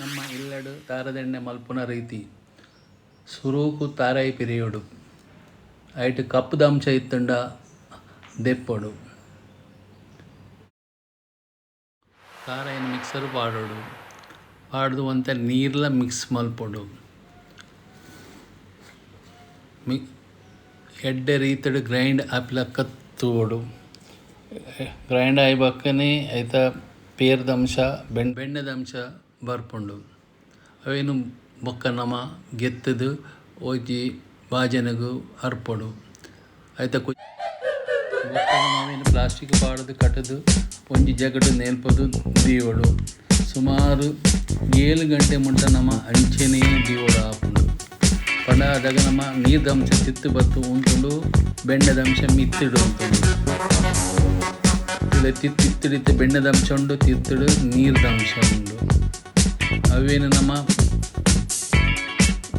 ನಮ್ಮ ಇಲ್ಲಡು ತಾರದೆಣ್ಣೆ ಮಲ್ಪುನ ರೀತಿ ಸುರೂಕು ತಾರಾಯಿ ಪಿರಿಯೋಡು ಐಟ್ ಕಪ್ಪುದ ಅಂಶ ಇತ್ತುಂಡ ದೆಪ್ಪೊಡು ತಾರಾಯಿನ ಮಿಕ್ಸರ್ ಪಾಡೋಡು ಪಾಡ್ದು ಒಂತೆ ನೀರ್ಲ ಮಿಕ್ಸ್ ಮಲ್ಪೊಡು ಮಿ ಎಡ್ಡೆ ರೀತಿಡು ಗ್ರೈಂಡ್ ಆಪಿಲ ಕತ್ತುವೋಡು ಗ್ರೈಂಡ್ ಆಯ್ಬಕ್ಕನೆ ಐತ ಪೇರ್ದ ಅಂಶ ಬೆಣ್ ಬೆಣ್ಣದ ಅಂಶ ಬರ್ಪುಂಡು. ಅವೇನು ಬೊಕ್ಕ ನಮ ಗೆತ್ತದು ಒಂಜಿ ಬಾಜನಗು ಅರ್ಪಡು ಐತ ಕು ಬೊಕ್ಕ ನಮೇನು ಪ್ಲಾಸ್ಟಿಕ್ ಪಾಡದು ಕಟ್ಟದು ಒಂಜಿ ಜಗಡು ನೇಲ್ಪದು ದೀವಳು. ಸುಮಾರು ಏಳು ಗಂಟೆ ಮುಂಟ ನಮ್ಮ ಅಂಚೆನೇ ದೀವಳು ಆಪುಂಡು. ಪಂಡ ಆದಾಗ ನಮ್ಮ ನೀರ್ದ ಅಂಶ ತಿತ್ತು ಬತ್ತು ಉಂಟುಂಡು, ಬೆಣ್ಣದ ಅಂಶ ಮಿತ್ತಿಡು ಉಂಟುಂಡು. ಇಲ್ಲ ತಿತ್ತಿತ್ತಿಡಿತ್ತು ಬೆಣ್ಣದ ಅಂಶ ಉಂಡು, ತಿತ್ತಿಡು ನೀರ್ದ ಅಂಶ ಉಂಡು. ಅವೇನು ನಮ್ಮ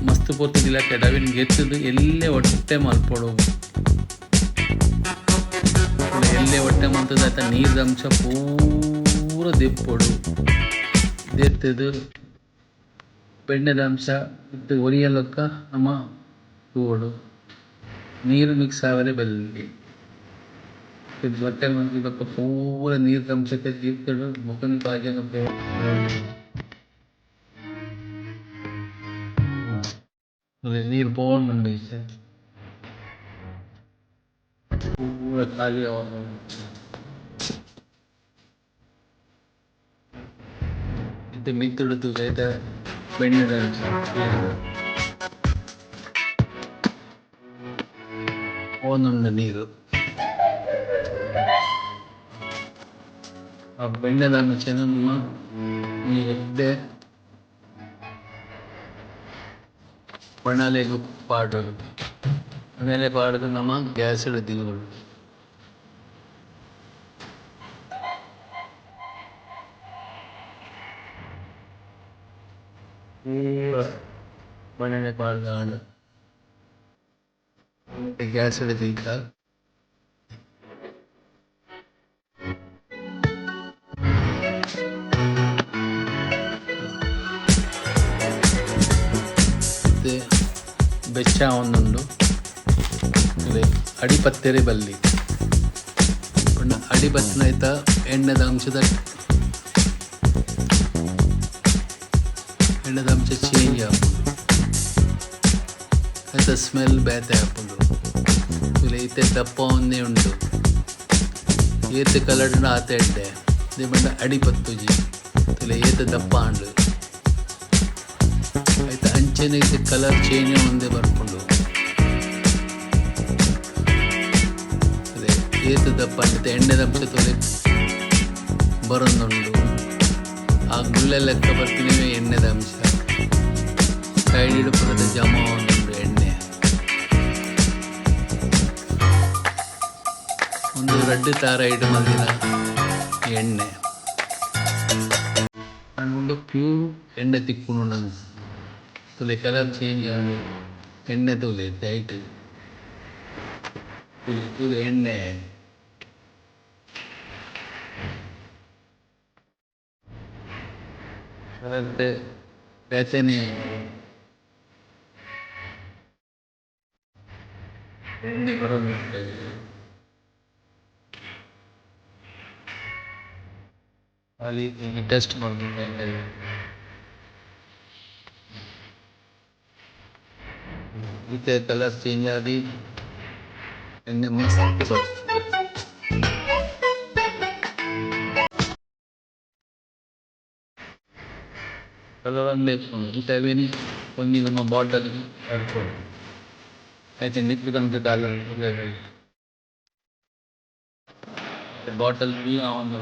ಮಸ್ತ್ ಪೊರ್ತುದಿಲ್ಲ ಕೆಡ ಅವೇನು ಗೆತ್ತದು ಎಲ್ಲೇ ಹೊಟ್ಟೆ ಮಲ್ಪೊಡು ಎಲ್ಲೇ ಹೊಟ್ಟೆ ಮಲ್ತದ ನೀರ್ದ ಅಂಶ ಪೂರ ದಿಪ್ಪಡು. ದೆತ್ತದು ಬೆಣ್ಣೆದ ಅಂಶ ಇತ್ತು ಒರಿಯಲಕ್ಕ ನಮ್ಮ ತೂವೊಡು ನೀರು ಮಿಕ್ಸ್ ಆವರೆ ಬಲ್ಲಿ ಹೊಟ್ಟೆ ಇದಕ್ಕೆ ಪೂರ ನೀರ್ದ ಅಂಶಕ್ಕೆ ದೀರ್ತಡು ಮುಖನ ಬಾಜನ venir Bond, dice. Uh, está இந்த மீத்தெடுத்து வேத பெண்ணிடம் போகணுண்டு நீர் பெண்ணதான் சொல்லணுமா நீ எப்படி പ്രണാളിയൊക്കെ പാടും അങ്ങനെ പാടുന്ന നമ്മൾ ഗ്യാസ് എടുത്തു മണ്ണിനെ പാടുന്നതാണ് ഗ്യാസ് എടുത്തിരിക്കുക ಬೆಚ್ಚ ಒಂದೊಂದು. ಅಡಿಪತ್ತೆರೆ ಬಲ್ಲಿ ಪಂಡ ಅಡಿಪತ್ತಿನ ಎಣ್ಣೆದ ಅಂಶದ ಎಣ್ಣೆದ ಅಂಶ ಚೇಂಜ್ ಆಪುಂಡು ಸ್ಮೆಲ್ ಬೇತೆ ಆಪುಂಡು ಇಲ್ಲಿ ಈತೆ ದಪ್ಪ ಒಂದೇ ಉಂಟು. ಏತ ಕಲರ್ ಆತ ಎಡ್ಡೆ. ಇದೇ ಪಂಡ ಅಡಿಪತ್ತುಜಿ ಇಲ್ಲ, ಏತ ದಪ್ಪ ಅಂಡು ಅಂಚೆನೆ ಕಲರ್ ಚೇಂಜ್ ಒಂದೇ ಬರ್ಕೊಂಡು ಅದೇ, ಏತದಪ್ಪ ಅಂತ ಎಣ್ಣೆದ ಅಂಶ ತೊಲೆ ಬರೋದುಂಡು ಆ ಗುಳ್ಳೆ ಲೆಕ್ಕ ಬರ್ತೀನಿ ಎಣ್ಣೆದ ಅಂಶ. ಸೈಡ್ ಇಡಪುರದ ಜಮ ಒಂದು ಎಣ್ಣೆ. ಒಂದು ರೆಡ್ ತಾರ ಇಡು ಮಲ್ಲಿನ ಎಣ್ಣೆ. ನಾನು ಉಂಡು ಪ್ಯೂ ಎಣ್ಣೆ ತಿಕ್ಕೊಂಡು ನಾನು துளி கலர் சேஞ்ச் ஆகும் எண்ணெய் துளி டைட்டு துளி துளி எண்ணெய். கலர்த்து ரசனை. டெஸ்ட் பண்ணுங்க you take the last thing I did, and then what's Kalawang lip, itawin, kung hindi naman bottle, airport. I think it becomes the dollar. The bottle be on the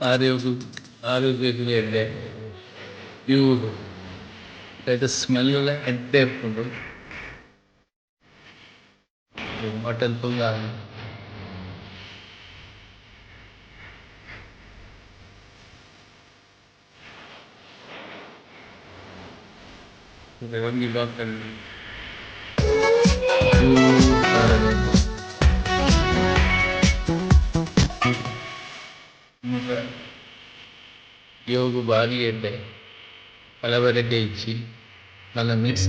Are you, are you, are you, beautiful. Let us smell the entire product. The mutton pungal. They won't give up and you are योग बारी wala ba da day ci wala mi ngi si